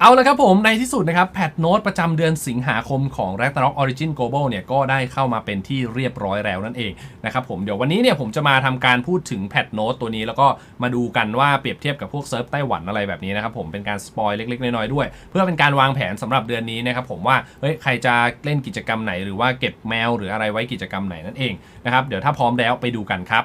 เอาละครับผมในที่สุดนะครับแพทโน้ตประจำเดือนสิงหาคมของ Ragnarok Origin Global เนี่ยก็ได้เข้ามาเป็นที่เรียบร้อยแล้วนั่นเองนะครับผมเดี๋ยววันนี้เนี่ยผมจะมาทำการพูดถึงแพทโน้ตตัวนี้แล้วก็มาดูกันว่าเปรียบเทียบกับพวกเซิร์ฟไต้หวันอะไรแบบนี้นะครับผมเป็นการสปอยเล็กๆ น้อยๆด้วย เพื่อเป็นการวางแผนสำหรับเดือนนี้นะครับผมว่าเฮ้ยใครจะเล่นกิจกรรมไหน หรือว่าเก็บแมวหรืออะไรไว้กิจกรรมไหนนั่นเองนะครับเดี๋ยวถ้าพร้อมแล้วไปดูกันครับ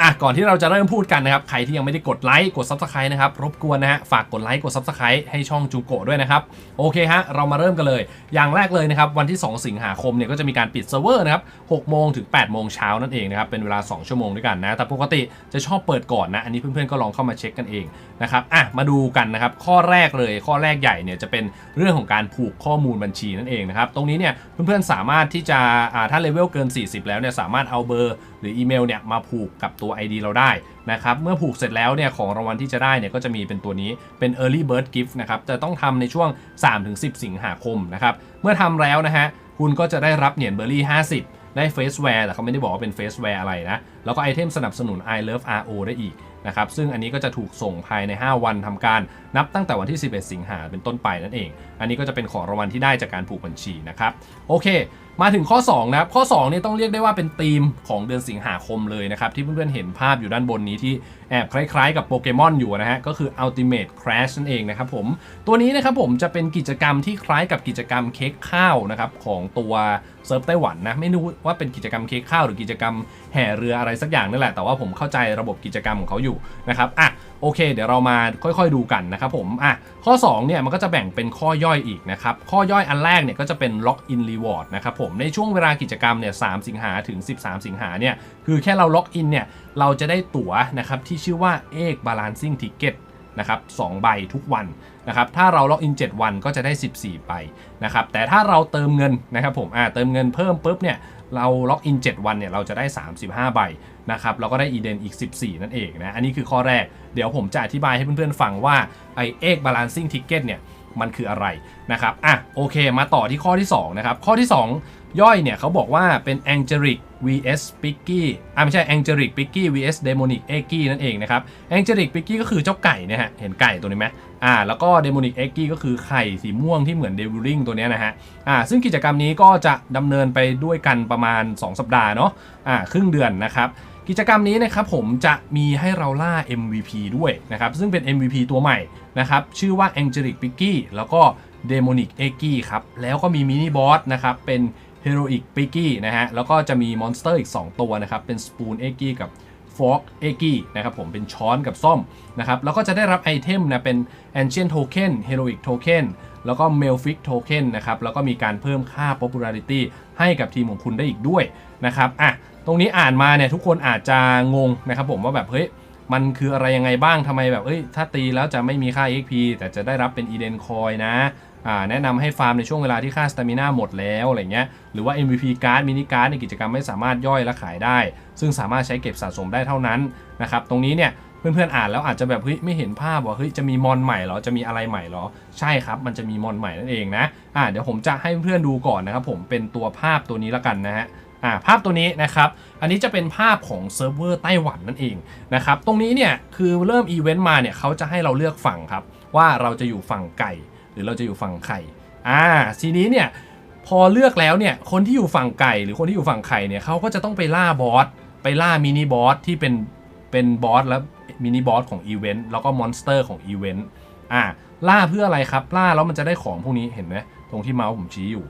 อะก่อนที่เราจะเริ่มพูดกันนะครับ ใครที่ยังไม่ได้กดไลค์กด Subscribe นะครับ รบกวนนะฮะ ฝากกดไลค์กด Subscribe ให้ช่องจูโกด้วยนะครับ โอเคฮะ เรามาเริ่มกันเลย อย่างแรกเลยนะครับ วันที่ 2 สิงหาคมเนี่ยก็จะมีการปิดเซิร์ฟเวอร์นะครับ6โมงถึง8โมงเช้านั่นเองนะครับ เป็นเวลา 2 ชั่วโมงด้วยกันนะ แต่ปกติจะชอบเปิดก่อนนะ อันนี้เพื่อนๆก็ลองเข้ามาเช็คกันเองนะครับ อะ มาดูกันนะครับ ข้อแรกเลย ข้อแรกใหญ่เนี่ยจะเป็นเรื่องของการผูกข้อมูลบัญชีนั่นเองนะครับ ตรงนี้เนี่ยเพื่อนๆสามารถที่จะอ่าถ้าเลเวลเกิน 40 แล้วเนี่ยสามารถเอาเบอร์ หรืออีเมลเนี่ยมาผูกกับตัว ID เราได้นะครับเมื่อผูกเสร็จแล้วเนี่ยของรางวัลที่จะได้เนี่ยก็จะมีเป็นตัวนี้เป็น Early Bird Gift นะครับจะต้องทำในช่วง 3-10 สิงหาคมนะครับเมื่อทำแล้วนะฮะคุณก็จะได้รับเหรียญเบอร์รี่ 50 ได้เฟสแวร์แต่เขาไม่ได้บอกว่าเป็นเฟสแวร์อะไรนะ แล้วก็ไอเทมสนับสนุน I Love RO ได้อีก นะครับซึ่งอันนี้ก็จะถูกส่งภายใน 5 วันทำการนับตั้งแต่วันที่ 11 สิงหาเป็นต้นไปนั่นเอง อันนี้ก็จะเป็นของรางวัลที่ได้จากการผูกบัญชีนะครับโอเค มาถึงข้อ2นะครับข้อ2เนี่ยต้องเรียกได้ว่าเป็นธีมของเดือนสิงหาคมเลยนะครับที่เพื่อนๆเห็นภาพอยู่ด้านบนนี้ที่แอบคล้ายๆ กับโปเกมอนอยู่นะฮะก็คือ Ultimate Crash นั่นเองนะครับผมตัวนี้นะครับผมจะเป็นกิจกรรมที่คล้ายกับกิจกรรมเค้กข้าวนะครับของตัวเซิร์ฟไต้หวันนะไม่รู้ว่าเป็นกิจกรรมเค้กข้าวหรือกิจกรรม แห่เรืออะไรสักอย่างนั่นแหละ แต่ว่าผมเข้าใจระบบกิจกรรมของเขาอยู่นะครับอะโอเค เดี๋ยวเรามาค่อยๆดูกันนะครับผมอะข้อ2เนี่ยมันก็จะแบ่งเป็นข้อย่อยอีกนะครับข้อย่อยอันแรกเนี่ยก็จะเป็น Lock in Reward นะครับผมในช่วงเวลากิจกรรมเนี่ย3สิงหาถึง 13 สิงหาเนี่ยคือแค่เราล็อกอินเนี่ยเราจะได้ตั๋วนะครับที่ชื่อว่าเอก Balancing Ticket นะครับ2ใบทุกวันนะครับถ้าเราล็อกอิน 7 วันก็จะได้ 14ใบนะครับแต่ถ้าเราเติมเงินนะครับผมอ่าเติมเงินเพิ่มปุ๊บเนี่ย เราล็อกอิน 7 วันเนี่ยเราจะได้ 35 ใบนะครับเราก็ได้อีเดนอีก 14 นั่นเองนะ อันนี้คือข้อแรก เดี๋ยวผมจะอธิบายให้เพื่อนๆฟังว่าไอเอ็กบาลานซิ่งทิกเก็ตเนี่ยมันคืออะไรนะครับ อะโอเค มาต่อที่ข้อที่2นะครับ ข้อที่ 2 ย่อยเนี่ยเขาบอกว่าเป็น Angelic vs Picky อะไม่ใช่ Angelic Picky vs Demonic e g g y นั่นเองนะครับ Angelic Picky ก็คือเจ้าไก่นี่ยฮะเห็นไก่ตัวนี้ไหมอ่าแล้วก็ Demonic e g g y ก็คือไข่สีม่วงที่เหมือน Deviling ตัวนี้นะฮะอ่าซึ่งกิจกรรมนี้ก็จะดำเนินไปด้วยกันประมาณ 2 สัปดาห์เนาะอ่าครึ่งเดือนนะครับกิจกรรมนี้นะครับผมจะมีให้เราล่า MVP ด้วยนะครับซึ่งเป็น MVP ตัวใหม่นะครับชื่อว่า Angelic Picky แล้วก็ Demonic e g g y ครับแล้วก็มีมินิบอสนะครับเป็น Heroic Picky นะฮะ แล้วก็จะมีมอนสเตอร์อีก 2 ตัวนะครับ เป็น Spoon e g g y กับ Fork e g g y นะครับผมเป็นช้อนกับส้อมนะครับ แล้วก็จะได้รับไอเทมนะเป็น Ancient Token Heroic Token แล้วก็ Melfic Token นะครับ แล้วก็มีการเพิ่มค่า Popularity ให้กับทีมของคุณได้อีกด้วยนะครับอะตรงนี้อ่านมาเนี่ยทุกคนอาจจะงงนะครับผมว่าแบบเฮ้ยมันคืออะไรยังไงบ้างทำไมแบบเอ้ยถ้าตีแล้วจะไม่มีค่า XP แต่จะได้รับเป็น Eden Coin นะ แนะนำให้ฟาร์มในช่วงเวลาที่ค่าสตามินาหมดแล้วอะไรเงี้ยหรือว่า MVP การ์ดมินิการ์ดในกิจกรรมไม่สามารถย่อยและขายได้ ซึ่งสามารถใช้เก็บสะสมได้เท่านั้นนะครับตรงนี้เนี่ยเพื่อนๆอ่านแล้วอาจจะแบบเฮ้ยไม่เห็นภาพว่าเฮ้ยจะมีมอนใหม่เหรอจะมีอะไรใหม่เหรอ ใช่ครับมันจะมีมอนใหม่นั่นเองนะอ่าเดี๋ยวผมจะให้เพื่อนๆดูก่อนนะครับผมเป็นตัวภาพตัวนี้ละกันนะฮะอ่าภาพตัวนี้นะครับ อันนี้จะเป็นภาพของเซิร์ฟเวอร์ไต้หวันนั่นเองนะครับ ตรงนี้เนี่ยคือเริ่มอีเวนต์มาเนี่ยเขาจะให้เราเลือกฝั่งครับ ว่าเราจะอยู่ฝั่งไก่ หรือเราจะอยู่ฝั่งไข่อ่าทีนี้เนี่ยพอเลือกแล้วเนี่ยคนที่อยู่ฝั่งไก่หรือคนที่อยู่ฝั่งไข่เนี่ยเขาก็จะต้องไปล่าบอสไปล่ามินิบอสที่เป็นเป็นบอสแล้วมินิบอสของอีเวนต์แล้วก็มอนสเตอร์ของอีเวนต์อ่าล่าเพื่ออะไรครับล่าแล้วมันจะได้ของพวกนี้เห็นไหมตรงที่เมาส์ผมชี้อยู่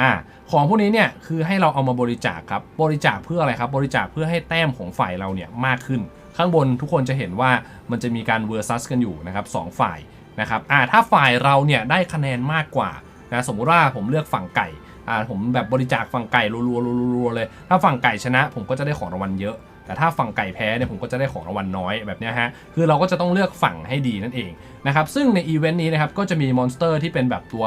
อ่าของพวกนี้เนี่ยคือให้เราเอามาบริจาคครับบริจาคเพื่ออะไรครับบริจาคเพื่อให้แต้มของฝ่ายเราเนี่ยมากขึ้น ข้างบนทุกคนจะเห็นว่ามันจะมีการเวอร์ซัสกันอยู่นะครับสองฝ่าย นะครับอ่าถ้าฝ่ายเราเนี่ยได้คะแนนมากกว่านะสมมุติว่าผมเลือกฝั่งไก่อ่าผมแบบบริจาคฝั่งไก่รัวๆๆๆๆเลย ถ้าฝั่งไก่ชนะ ผมก็จะได้ของรางวัลเยอะ แต่ถ้าฝั่งไก่แพ้เนี่ยผมก็จะได้ของรางวัลน้อยแบบนี้ฮะคือเราก็จะต้องเลือกฝั่งให้ดีนั่นเองนะครับซึ่งในอีเวนต์นี้นะครับก็จะมีมอนสเตอร์ที่เป็นแบบตัว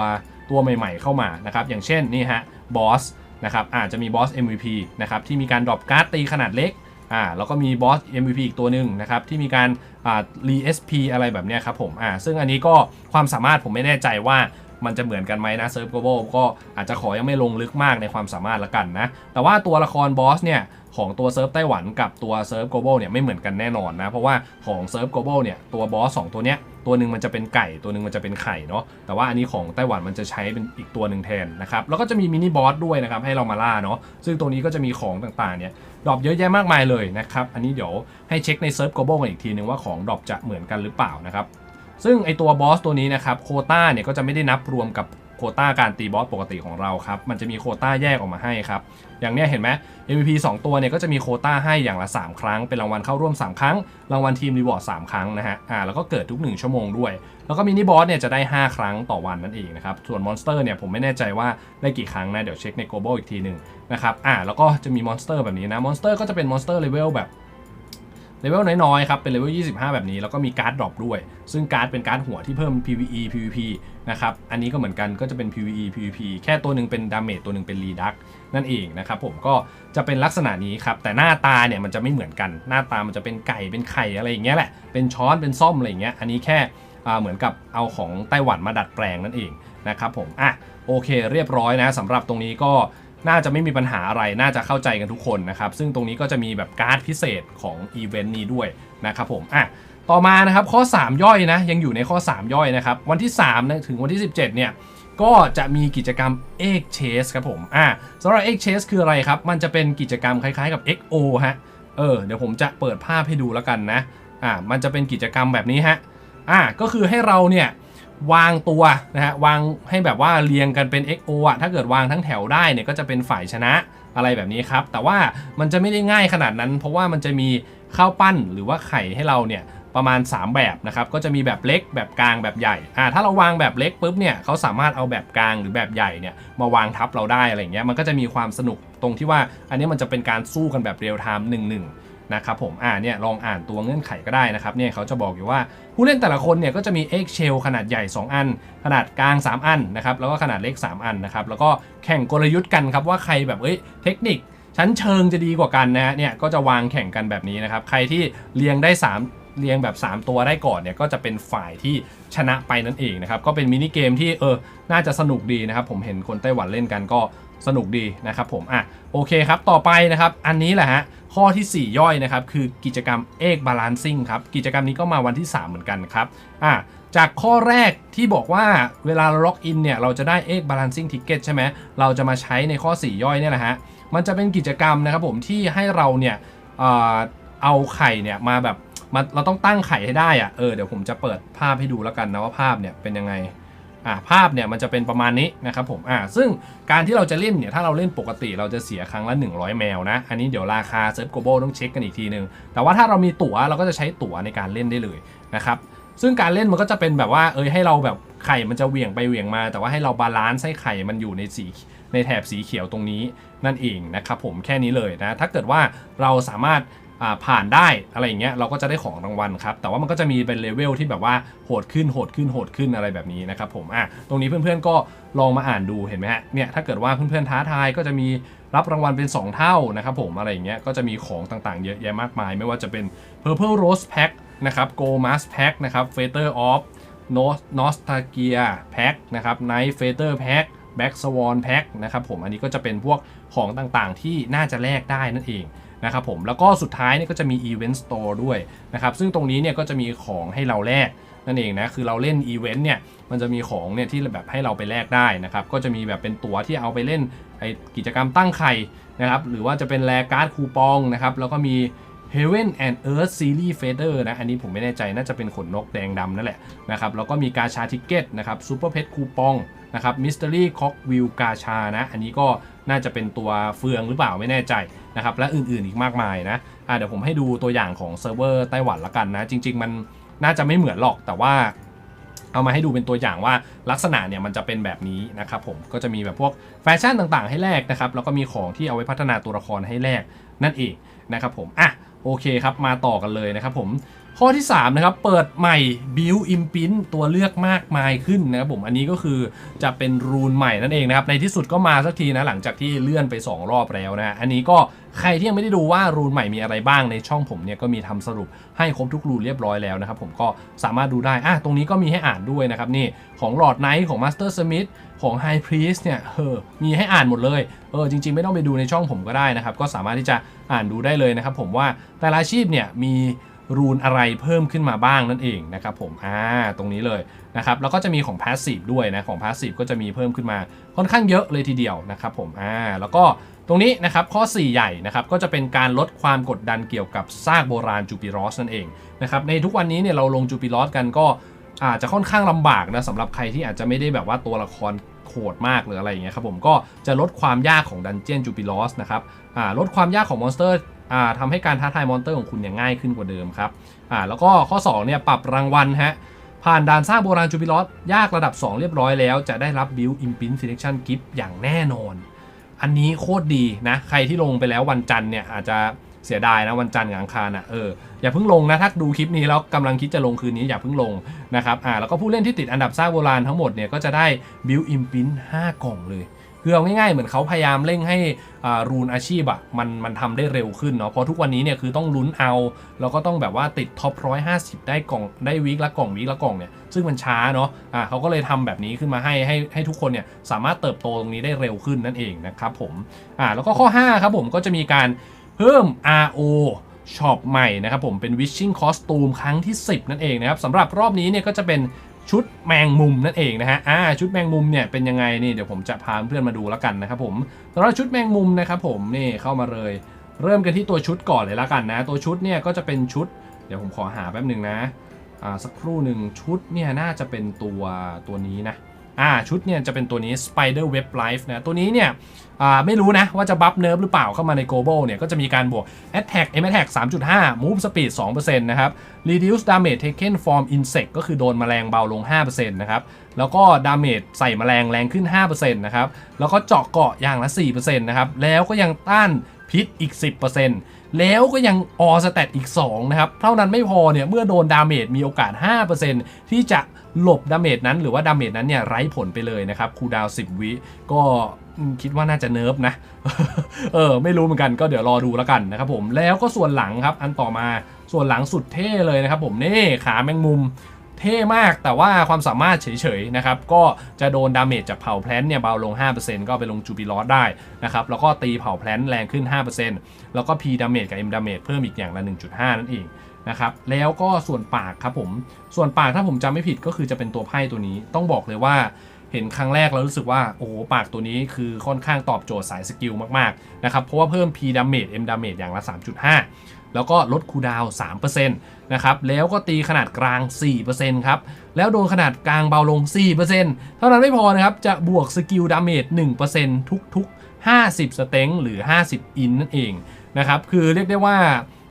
ตัวใหม่ ๆ เข้ามานะครับอย่างเช่นนี่ฮะบอสนะครับอาจจะมีบอส MVP นะครับที่มีการดรอปการ์ดตีขนาดเล็กอ่าแล้วก็มีบอส MVP อีกตัวหนึ่งนะครับที่มีการ อ่ารี SP อะไรแบบนี้ครับผมอ่าซึ่งอันนี้ก็ความสามารถผมไม่แน่ใจว่ามันจะเหมือนกันไหมนะเซิร์ฟโกโบก็อาจจะขอยังไม่ลงลึกมากในความสามารถละกันนะ แต่ว่าตัวละครบอสเนี่ย ของตัวเซิร์ฟไต้หวันกับตัวเซิร์ฟโกโบอลเนี่ยไม่เหมือนกันแน่นอนนะ เพราะว่าของเซิร์ฟโกโบอลเนี่ยตัวบอสสองตัวเนี้ยตัวหนึ่งมันจะเป็นไก่ตัวหนึ่งมันจะเป็นไข่เนาะแต่ว่าอันนี้ของไต้หวันมันจะใช้เป็นอีกตัวหนึ่งแทนนะครับแล้วก็จะมีมินิบอสด้วยนะครับให้เรามาล่าเนาะซึ่งตัวนี้ก็จะมีของต่างๆเนี่ยดรอปเยอะแยะมากมายเลยนะครับอันนี้เดี๋ยวให้เช็คในเซิร์ฟ global กันอีกทีนึงว่าของดรอปจะเหมือนกันหรือเปล่านะครับซึ่งไอตัวบอสตัวนี้นะครับโคต้าเนี่ยก็จะไม่ได้นับรวมกับ โควต้าการตีบอสปกติของเราครับ มันจะมีโควต้าแยกออกมาให้ครับ อย่างเนี้ยเห็นไหม MVP 2 ตัวเนี่ยก็จะมีโควต้าให้อย่างละ 3 ครั้ง เป็นรางวัลเข้าร่วม 3 ครั้ง รางวัลทีมรีวอร์ด3ครั้งนะฮะ อ่า แล้วก็เกิดทุก 1 ชั่วโมงด้วย แล้วก็มินิบอสเนี่ยจะได้ 5 ครั้งต่อวันนั่นเองนะครับ ส่วนมอนสเตอร์เนี่ยผมไม่แน่ใจว่าได้กี่ครั้งนะ เดี๋ยวเช็คใน global อีกทีหนึ่งนะครับ อ่า แล้วก็จะมีมอนสเตอร์แบบนี้นะ มอนสเตอร์ก็จะเป็นมอนสเตอร์เลเวลแบบ เลเวลน้อยๆครับเป็นเลเวล25 แบบนี้ แล้วก็มีการ์ดดรอปด้วย ซึ่งการ์ดเป็นการ์ดหัวที่เพิ่ม PVE PVP นะครับอันนี้ก็เหมือนกันก็จะเป็น PVE PVP แค่ตัวหนึ่งเป็นดาเมจตัวหนึ่งเป็นรีดักนั่นเองนะครับผมก็จะเป็นลักษณะนี้ครับ แต่หน้าตาเนี่ยมันจะไม่เหมือนกัน หน้าตามันจะเป็นไก่เป็นไข่อะไรอย่างเงี้ยแหละเป็นช้อนเป็นซ่อมอะไรอย่างเงี้ยอันนี้แค่เหมือนกับเอาของไต้หวันมาดัดแปลงนั่นเองนะครับผมอะโอเคเรียบร้อยนะสำหรับตรงนี้ก็ น่าจะไม่มีปัญหาอะไร น่าจะเข้าใจกันทุกคนนะครับ ซึ่งตรงนี้ก็จะมีแบบการ์ดพิเศษของอีเวนต์นี้ด้วยนะครับผม อะ ต่อมานะครับข้อ 3 ย่อยนะ ยังอยู่ในข้อ 3 ย่อยนะครับ วันที่3นะถึงวันที่ 17 เนี่ย ก็จะมีกิจกรรม Egg Chase ครับผม อะสำหรับ Egg Chase คืออะไรครับ มันจะเป็นกิจกรรมคล้ายๆกับ XO ฮะ เออ เดี๋ยวผมจะเปิดภาพให้ดูแล้วกันนะ อะมันจะเป็นกิจกรรมแบบนี้ฮะ อะก็คือให้เราเนี่ย วางตัวนะฮะวางให้แบบว่าเรียงกันเป็น XO อะถ้าเกิดวางทั้งแถวได้เนี่ยก็จะเป็นฝ่ายชนะอะไรแบบนี้ครับ แต่ว่ามันจะไม่ได้ง่ายขนาดนั้น เพราะว่ามันจะมีข้าวปั้นหรือว่าไข่ให้เราเนี่ยประมาณ 3 แบบนะครับ ก็จะมีแบบเล็กแบบกลางแบบใหญ่อ่าถ้าเราวางแบบเล็กปุ๊บเนี่ยเขาสามารถเอาแบบกลางหรือแบบใหญ่เนี่ยมาวางทับเราได้อะไรอย่างเงี้ยมันก็จะมีความสนุกตรงที่ว่าอันนี้มันจะเป็นการสู้กันแบบเรียลไทม์หนึ่งหนึ่ง นะครับผมอ่าเนี่ยลองอ่านตัวเงื่อนไขก็ได้นะครับเนี่ยเขาจะบอกอยู่ว่าผู้เล่นแต่ละคนเนี่ยก็จะมี egg shell ขนาดใหญ่ 2 อัน ขนาดกลาง 3 อันนะครับแล้วก็ขนาดเล็ก 3 อันนะครับแล้วก็แข่งกลยุทธ์กันครับว่าใครแบบเอ้ยเทคนิคชั้นเชิงจะดีกว่ากันนะฮะเนี่ยก็จะวางแข่งกันแบบนี้นะครับใครที่เรียงได้ 3เรียงแบบ 3 ตัวได้ก่อนเนี่ยก็จะเป็นฝ่ายที่ชนะไปนั่นเองนะครับ ก็เป็นมินิเกมที่เออน่าจะสนุกดีนะครับ ผมเห็นคนไต้หวันเล่นกันก็สนุกดีนะครับผมอะโอเคครับ ต่อไปนะครับ อันนี้แหละฮะ ข้อทีสี่ 4 ย่อยนะครับ คือกิจกรรม Egg Balancing ครับ กิจกรรมนี้ก็มาวันที่ 3 เหมือนกันครับอะจากข้อแรกที่บอกว่าเวลาเราล็อกอินเนี่ย เราจะได้ Egg Balancing Ticket ใช่ไหมเราจะมาใช้ในข้อ 4 ย่อยเนี่ยแหละฮะมันจะเป็นกิจกรรมนะครับผมที่ให้เราเนี่ยเอาไข่เนี่ยมาแบบมาเราต้องตั้งไข่ให้ได้อะเออเดี๋ยวผมจะเปิดภาพให้ดูแล้วกันนะว่าภาพเนี่ยเป็นยังไง อ่าภาพเนี่ยมันจะเป็นประมาณนี้นะครับผมอ่าซึ่งการที่เราจะเล่นเนี่ยถ้าเราเล่นปกติเราจะเสียครั้งละ 100 แมวนะ อันนี้เดี๋ยวราคาเซิร์ฟโกลบอลต้องเช็คกันอีกทีนึง แต่ว่าถ้าเรามีตั๋วเราก็จะใช้ตั๋วในการเล่นได้เลยนะครับซึ่งการเล่นมันก็จะเป็นแบบว่าเอยให้เราแบบไข่มันจะเหวี่ยงไปเหวี่ยงมา แต่ว่าให้เราบาลานซ์ให้ไข่มันอยู่ในสีในแถบสีเขียวตรงนี้นั่นเองนะครับผมแค่นี้เลยนะถ้าเกิดว่าเราสามารถ ผ่านได้อะไรอย่างเงี้ยเราก็จะได้ของรางวัลครับแต่ว่ามันก็จะมีเป็นเลเวลที่แบบว่าโหดขึ้นโหดขึ้นโหดขึ้นอะไรแบบนี้นะครับผมอะตรงนี้เพื่อนๆก็ลองมาอ่านดูเห็นไหมฮะเนี่ยถ้าเกิดว่าเพื่อนๆท้าทายก็จะมีรับรางวัลเป็น 2 เท่านะครับผมอะไรอย่างเงี้ยก็จะมีของต่างๆ เยอะแยะมากมาย ไม่ว่าจะเป็น Purple Rose Pack นะครับ Go Mask Pack นะครับ f a t e r of Nostalgia Pack นะครับ Night f a t e r Pack Black Swan Pack นะครับผมอันนี้ก็จะเป็นพวกของต่างๆ ที่น่าจะแลกได้นั่นเอง นะครับผมแล้วก็สุดท้ายเนี่ยก็จะมี Event Store ด้วยนะครับซึ่งตรงนี้เนี่ยก็จะมีของให้เราแลกนั่นเองนะคือเราเล่นอีเวนต์เนี่ยมันจะมีของเนี่ยที่แบบให้เราไปแลกได้นะครับก็จะมีแบบเป็นตั๋วที่เอาไปเล่นไอกิจกรรมตั้งไข่นะครับหรือว่าจะเป็นแลกการ์ดคูปองนะครับแล้วก็มี Heaven and Earth Series Feather นะ อันนี้ผมไม่แน่ใจน่าจะเป็นขนนกแดงดำนั่นแหละนะครับ แล้วก็มีกาชาทิเก็ตนะครับซูเปอร์เพชคูปองนะครับมิส t ต r y ค็อกวิลกาชานะ อันนี้ก็ น่าจะเป็นตัวเฟืองหรือเปล่าไม่แน่ใจนะครับและอื่นๆอีกมากมายนะะเดี๋ยวผมให้ดูตัวอย่างของเซิร์ฟเวอร์ไต้หวันละกันนะจริง ๆ มันน่าจะไม่เหมือนหรอกแต่ว่าเอามาให้ดูเป็นตัวอย่างว่าลักษณะเนี่ยมันจะเป็นแบบนี้นะครับผมก็จะมีแบบพวกแฟชั่นต่างๆ ให้แลกนะครับแล้วก็มีของที่เอาไว้พัฒนาตัวละครให้แลกนั่นเองนะครับผมอะโอเคครับมาต่อกันเลยนะครับผม ข้อที่ 3 นะครับ เปิดใหม่ Build Imprint ตัวเลือกมากมายขึ้นนะครับผมอันนี้ก็คือจะเป็นรูนใหม่นั่นเองนะครับ ในที่สุดก็มาสักทีนะ หลังจากที่เลื่อนไป 2 รอบแล้วนะ อันนี้ก็ใครที่ยังไม่ได้ดูว่ารูนใหม่มีอะไรบ้างในช่องผมเนี่ยก็มีทำสรุปให้ครบทุกรูนเรียบร้อยแล้วนะครับผมก็สามารถดูได้อะตรงนี้ก็มีให้อ่านด้วยนะครับนี่ของหลอดไนท์ของ Master Smith ของ High Priest เนี่ยเออมีให้อ่านหมดเลยเออจริง ๆ ไม่ต้องไปดูในช่องผมก็ได้นะครับก็สามารถที่จะอ่านดูได้เลยนะครับผมว่าแต่ละอาชีพเนี่ยมี รูนอะไรเพิ่มขึ้นมาบ้างนั่นเองนะครับผมอ่าตรงนี้เลยนะครับแล้วก็จะมีของ Passive ด้วยนะของ Passive ก็จะมีเพิ่มขึ้นมาค่อนข้างเยอะเลยทีเดียวนะครับผมอ่าแล้วก็ตรงนี้นะครับข้อ 4 ใหญ่นะครับก็จะเป็นการลดความกดดันเกี่ยวกับซากโบราณจูปิรอสนั่นเองนะครับในทุกวันนี้เนี่ยเราลงจูปิรอสกันก็อาจจะค่อนข้างลำบากนะสำหรับใครที่อาจจะไม่ได้แบบว่าตัวละครโหดมากหรืออะไรอย่างเงี้ยครับผมก็จะลดความยากของดันเจียนจูปิลอสนะครับอ่าลดความยากของมอนสเตอร์ ทำให้การท้าทายมอนเตอร์ของคุณเนี่ยง่ายขึ้นกว่าเดิมครับแล้วก็ข้อ2เนี่ยปรับรางวัลฮะผ่านด่านสร้างโบราณจูปิลอสยากระดับ 2 เรียบร้อยแล้ว จะได้รับบิลอิมพินซิเล c ชันกิฟอย่างแน่นอน อันนี้โคตรดีนะ ใครที่ลงไปแล้ววันจันทร์เนี่ยอาจจะเสียดายนะวันจันทร์กับอังคารอะเอออย่าเพิ่งลงนะถ้าดูคลิปนี้แล้วกำลังคิดจะลงคืนนี้อย่าเพิ่งลงนะครับอ่าแล้วก็ผู้เล่นที่ติดอันดับสร้างโบราณทั้งหมดเนี่ยก็จะได้บิลอิมพิน5กล่องเลย คือเอาง่ายๆเหมือนเขาพยายามเร่งให้รูนอาชีพอะมันมันทำได้เร็วขึ้นเนาะเพราะทุกวันนี้เนี่ยคือต้องลุ้นเอา แล้วก็ต้องแบบว่าติดท็อปร้อยห้าสิบได้กล่องได้วีคละกล่องวีคละกล่องเนี่ยซึ่งมันช้าเนาะอ่าเขาก็เลยทำแบบนี้ขึ้นมาให้ให้ให้ทุกคนเนี่ยสามารถเติบโตตรงนี้ได้เร็วขึ้นนั่นเองนะครับผมอ่าแล้วก็ข้อ 5 ครับผมก็จะมีการเพิ่ม RO ช็อปใหม่นะครับผมเป็น Wishing Costume ครั้งที่ 10 นั่นเองนะครับสำหรับรอบนี้เนี่ยก็จะเป็น ชุดแมงมุมนั่นเองนะฮะอ่าชุดแมงมุมเนี่ยเป็นยังไงนี่เดี๋ยวผมจะพาเพื่อนมาดูแล้วกันนะครับผมสำหรับชุดแมงมุมนะครับผมนี่เข้ามาเลย เริ่มกันที่ตัวชุดก่อนเลยแล้วกันนะ ตัวชุดเนี่ยก็จะเป็นชุด เดี๋ยวผมขอหาแป๊บหนึ่งนะอ่าสักครู่หนึ่งชุดเนี่ยน่าจะเป็นตัวตัวนี้นะ อ่าชุดเนี่ยจะเป็นตัวนี้ Spider Web Life นะตัวนี้เนี่ยอ่าไม่รู้นะว่าจะบัฟเนิร์ฟหรือเปล่าเข้ามาใน Global เนี่ยก็จะมีการบวก Attack M Attack 3.5 Move Speed 2%นะครับ Reduce Damage Taken from Insect ก็คือโดนแมลงเบาลง 5%นะครับแล้วก็ Damage ใส่แมลงแรงขึ้น 5%นะครับแล้วก็เจาะเกาะอย่างละ 4%นะครับแล้วก็ยังต้านพิษอีก 10%แล้วก็ยังออสแตทอีก 2 นะครับ เท่านั้นไม่พอเนี่ยเมื่อโดนดาเมจมีโอกาส 5%ที่จะ หลบดาเมจนั้นหรือว่าดาเมจนั้นเนี่ยไร้ผลไปเลยนะครับคูดาวน์10วิก็คิดว่าน่าจะเนิร์ฟนะ เออ ไม่รู้เหมือนกันก็เดี๋ยวรอดูแล้วกันนะครับผมแล้วก็ส่วนหลังครับ อันต่อมาส่วนหลังสุดเท่เลยนะครับผมนี่ขาแมงมุมเท่มากแต่ว่าความสามารถเฉยๆนะครับก็จะโดนดาเมจจากเผาแพลนเนี่ยเบาลง 5%ก็ไปลงจูปิลอสได้นะครับแล้วก็ตีเผาแพลนแรงขึ้น 5%แล้วก็ P ดาเมจกับ M ดาเมจเพิ่มอีกอย่างละ 1.5 นั่นเอง นะครับแล้วก็ส่วนปากครับผมส่วนปากถ้าผมจำไม่ผิดก็คือจะเป็นตัวไพ่ตัวนี้ ต้องบอกเลยว่าเห็นครั้งแรกแล้วรู้สึกว่าโอ้โหปากตัวนี้คือค่อนข้างตอบโจทย์สายสกิลมากๆนะครับเพราะว่าเพิ่ม P ดาเมจ M ดาเมจอย่างละ 3.5 แล้วก็ลดคูดาวน์3%นะครับแล้วก็ตีขนาดกลาง 4%ครับแล้วโดนขนาดกลางเบาลง 4%เท่านั้นไม่พอนะครับจะบวกสกิลดาเมจ1%ทุกๆ 50 สเต็งหรือ 50 อินนั่นเองนะครับคือเรียกได้ว่า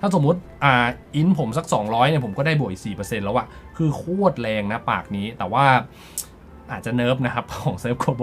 ถ้าสมมติอ่าอินผมสัก 200เนี่ยผมก็ได้บวกอีก4%แล้วอะคือโคตรแรงนะปากนี้แต่ว่าอาจจะเนิร์ฟนะครับ ของเซิร์ฟโคโบ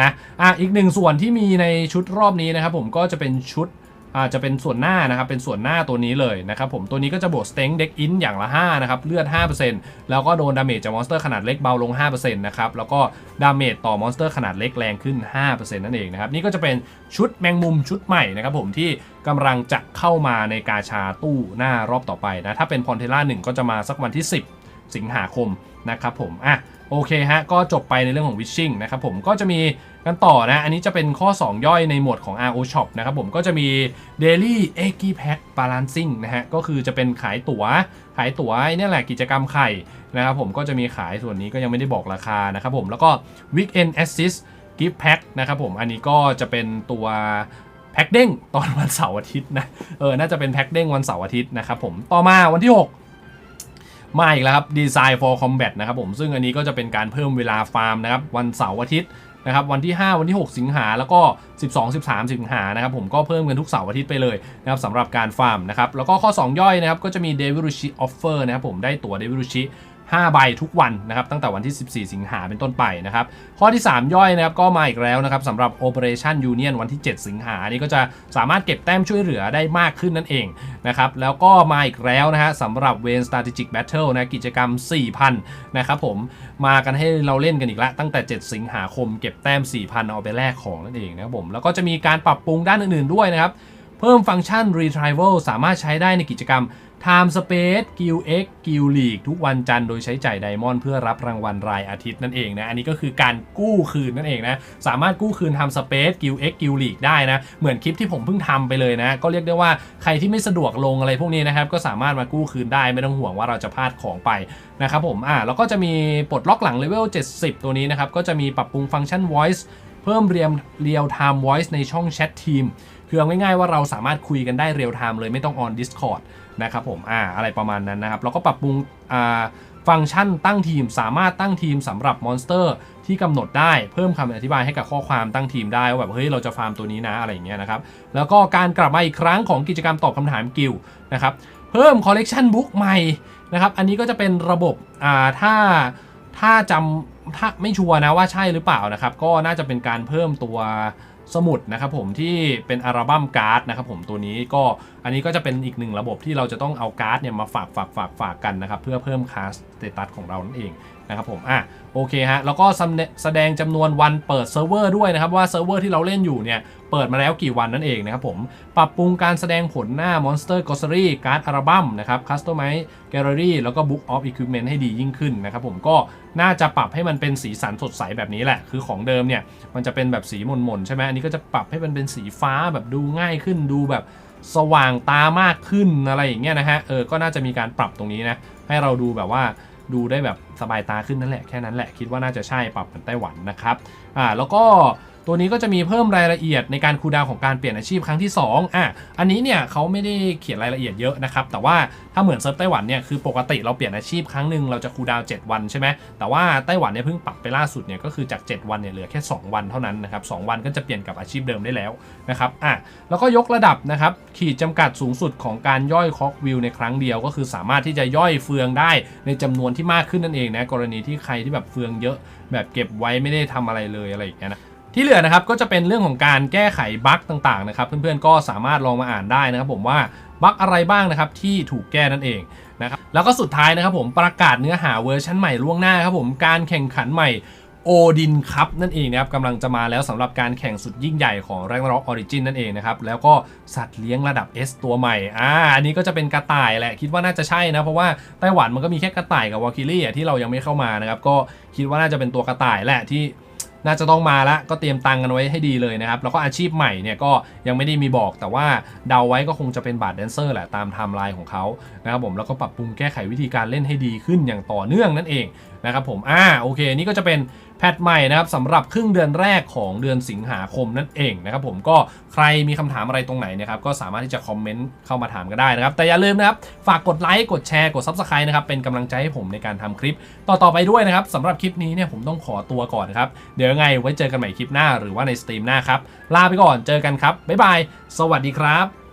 นะอะอีกหนึ่งส่วนที่มีในชุดรอบนี้นะครับผมก็จะเป็นชุด อาจะเป็นส่วนหน้านะครับ เป็นส่วนหน้าตัวนี้เลยนะครับผมตัวนี้ก็จะบวกสเต็งเด็กอินอย่างละ5นะครับเลือด 5%แล้วก็โดนดาเมจจากมอนสเตอร์ขนาดเล็กเบาลง 5%นะครับแล้วก็ดาเมจต่อมอนสเตอร์ขนาดเล็กแรงขึ้น 5%นั่นเองนะครับนี่ก็จะเป็นชุดแมงมุมชุดใหม่นะครับผมที่กำลังจะเข้ามาในกาชาตู้หน้ารอบต่อไปนะถ้าเป็นพอนเทล่าหนึ่งก็จะมาสักวันที่ 10 สิงหาคมนะครับผมอะ โอเคฮะ ก็จบไปในเรื่องของ Wishing นะครับผมก็จะมีกันต่อนะ อันนี้จะเป็นข้อ 2 ย่อยในหมวดของ RO Shop นะครับผมก็จะมี Daily e g g y Pack Balancing นะฮะ ก็คือจะเป็นขายตั๋ว ขายตั๋วเนี่ยแหละกิจกรรมไข่นะครับผมก็จะมีขายส่วนนี้ก็ยังไม่ได้บอกราคานะครับผมแล้วก็ Weekend Assist Gift Pack นะครับผมอันนี้ก็จะเป็นตัวแพ็คเด้งตอนวันเสาร์อาทิตย์นะเออน่าจะเป็นแพ็คเด้งวันเสาร์อาทิตย์นะครับผมต่อมาวันที่ 6 มาอีกแล้วครับ Design for Combat นะครับผมซึ่งอันนี้ก็จะเป็นการเพิ่มเวลาฟาร์มนะครับวันเสาร์อาทิตย์นะครับวันที่ 5 วันที่ 6 สิงหาแล้วก็ 12 13 สิงหานะครับผมก็เพิ่มกันทุกเสาร์อาทิตย์ไปเลยนะครับสำหรับการฟาร์มนะครับแล้วก็ข้อ 2 ย่อยนะครับก็จะมี d e v i l u s h i Offer นะครับผมได้ตั๋ว d e v i l u s h i 5 ใบทุกวันนะครับตั้งแต่วันที่ 14 สิงหาเป็นต้นไปนะครับข้อที่ 3 ย่อยนะครับก็มาอีกแล้วนะครับสำหรับ Operation Union วันที่ 7 สิงหาอันนี้ก็จะสามารถเก็บแต้มช่วยเหลือได้มากขึ้นนั่นเองนะครับแล้วก็มาอีกแล้วนะฮะสำหรับ Wen Strategic Battle นะกิจกรรม 4,000นะครับผมมากันให้เราเล่นกันอีกละตั้งแต่ 7 สิงหาคมเก็บแต้ม 4,000 เอาไปแลกของนั่นเองนะครับผมแล้วก็จะมีการปรับปรุงด้านอื่นๆด้วยนะครับเพิ่มฟังก์ชัน Retrieval สามารถใช้ได้ในกิจกรรม Time Space Guild X Guild League ทุกวันจันทร์โดยใช้จ่ายไดมอนด์เพื่อรับรางวัลรายอาทิตย์นั่นเองนะ อันนี้ก็คือการกู้คืนนั่นเองนะ สามารถกู้คืน Time Space Guild X Guild League ได้นะ เหมือนคลิปที่ผมเพิ่งทำไปเลยนะ ก็เรียกได้ว่าใครที่ไม่สะดวกลงอะไรพวกนี้นะครับ ก็สามารถมากู้คืนได้ไม่ต้องห่วงว่าเราจะพลาดของไปนะครับผม อ่าแล้วก็จะมีปลดล็อกหลังเลเวล 70 ตัวนี้นะครับ ก็จะมีปรับปรุงฟังก์ชัน Voice เพิ่มเรียมเรียลไทม์ voice ในช่องแชททีมคือเอง่ายๆว่าเราสามารถคุยกันได้เรียลไทม์เลยไม่ต้อง on Discord นะครับผมอ่าอะไรประมาณนั้นนะครับแล้วก็ปรับปรุงอ่าฟังก์ชันตั้งทีมสามารถตั้งทีมสำหรับมอนสเตอร์ที่กำหนดได้เพิ่มคำอธิบายให้กับข้อความตั้งทีมได้ว่าแบบเฮ้ยเราจะฟาร์มตัวนี้นะอะไรอย่างเงี้ยนะครับ แล้วก็การกลับมาอีกครั้งของกิจกรรมตอบคำถามกิลนะครับเพิ่มคอลเลกชันบุ๊กใหม่นะครับอันนี้ก็จะเป็นระบบอ่าถ้าถ้าจำถ้าไม่ชัวร์นะว่าใช่หรือเปล่านะครับ ก็น่าจะเป็นการเพิ่มตัวสมุดนะครับผมที่เป็นอัลบั้มการ์ดนะครับผมตัวนี้ก็ อันนี้ก็จะเป็นอีกหนึ่งระบบที่เราจะต้องเอาการ์ดเนี่ยมาฝากฝากฝากฝากกันนะครับ เพื่อเพิ่มคลาสสเตตัสของเรานั่นเองนะครับผมอะโอเคฮะแล้วก็แสดงแสดงจำนวนวันเปิดเซิร์ฟเวอร์ด้วยนะครับว่าเซิร์ฟเวอร์ที่เราเล่นอยู่เนี่ยเปิดมาแล้วกี่วันนั่นเองนะครับผมปรับปรุงการแสดงผลหน้า Monster Glossary การ์ดอัลบั้มนะครับ Customize Gallery แล้วก็ Book of Equipment ให้ดียิ่งขึ้นนะครับผมก็น่าจะปรับให้มันเป็นสีสันสดใสแบบนี้แหละ คือของเดิมเนี่ยมันจะเป็นแบบสีหม่นๆใช่ไหมอันนี้ก็จะปรับให้มันเป็นสีฟ้าแบบดูง่ายขึ้นดูแบบ สว่างตามากขึ้นอะไรอย่างเงี้ยนะฮะเออก็น่าจะมีการปรับตรงนี้นะให้เราดูแบบว่าดูได้แบบสบายตาขึ้นนั่นแหละแค่นั้นแหละคิดว่าน่าจะใช่ปรับเหมือนไต้หวันนะครับอ่าแล้วก็ ตัวนี้ก็จะมีเพิ่มรายละเอียดในการคูดาวของการเปลี่ยนอาชีพครั้งที่ 2อะอันนี้เนี่ยเขาไม่ได้เขียนรายละเอียดเยอะนะครับ แต่ว่าถ้าเหมือนเซิร์ฟไต้หวันเนี่ยคือปกติเราเปลี่ยนอาชีพครั้งหนึ่งเราจะคูดาว 7 วันใช่ไหมแต่ว่าไต้หวันเนี่ยเพิ่งปรับไปล่าสุดเนี่ยก็คือจาก 7 วันเนี่ยเหลือแค่ 2 วันเท่านั้นนะครับสวันก็จะเปลี่ยนกับอาชีพเดิมได้แล้วนะครับอะแล้วก็ยกระดับนะครับขีดจำกัดสูงสุดของการย่อยคอกวิวในครั้งเดียว ก็คือสามารถที่จะย่อยเฟืองได้ในจำนวนที่มากขึ้นนั่นเองนะกรณีที่ใครที่แบบเฟืองเยอะแบบเก็บไว้ไม่ได้ทำอะไรเลยอะไรอย่างเงี้ยนะ ที่เหลือนะครับก็จะเป็นเรื่องของการแก้ไขบั๊กต่างๆนะครับเพื่อนๆก็สามารถลองมาอ่านได้นะครับผมว่าบั๊กอะไรบ้างนะครับที่ถูกแก้นั่นเองนะครับแล้วก็สุดท้ายนะครับผมประกาศเนื้อหาเวอร์ชันใหม่ล่วงหน้าครับผมการแข่งขันใหม่โอดินคัพนั่นเองนะครับกำลังจะมาแล้วสำหรับการแข่งสุดยิ่งใหญ่ของแรงร็อกออริจินนั่นเองนะครับ แล้วก็สัตว์เลี้ยงระดับ S ตัวใหม่อ่าอันนี้ก็จะเป็นกระต่ายแหละ คิดว่าน่าจะใช่นะ เพราะว่าไต้หวันมันก็มีแค่กระต่ายกับวาคิลี่ที่เรายังไม่เข้ามานะครับ ก็คิดว่าน่าจะเป็นตัวกระต่ายแหละที่ น่าจะต้องมาละก็เตรียมตังกันไว้ให้ดีเลยนะครับ แล้วก็อาชีพใหม่เนี่ยก็ยังไม่ได้มีบอก แต่ว่าเดาไว้ก็คงจะเป็นบาร์แดนเซอร์แหละตามไทม์ไลน์ของเขานะครับผมแล้วก็ปรับปรุงแก้ไขวิธีการเล่นให้ดีขึ้นอย่างต่อเนื่องนั่นเองนะครับผมอ่าโอเค นี่ก็จะเป็นแพทใหม่นะครับสำหรับครึ่งเดือนแรกของเดือนสิงหาคมนั่นเองนะครับผมก็ใครมีคำถามอะไรตรงไหนนะครับก็สามารถที่จะคอมเมนต์เข้ามาถามก็ได้นะครับ แต่อย่าลืมนะครับ ฝากกดไลค์กดแชร์กด Subscribe นะครับเป็นกำลังใจให้ผมในการทำคลิป ต่อๆไปด้วยนะครับสำหรับคลิปนี้เนี่ยผมต้องขอตัวก่อนนครับเดี๋ยวยังไงไว้เจอกันใหม่คลิปหน้าหรือว่าในสตรีมหน้าครับ ลาไปก่อนเจอกันครับ บ๊ายบาย สวัสดีครับ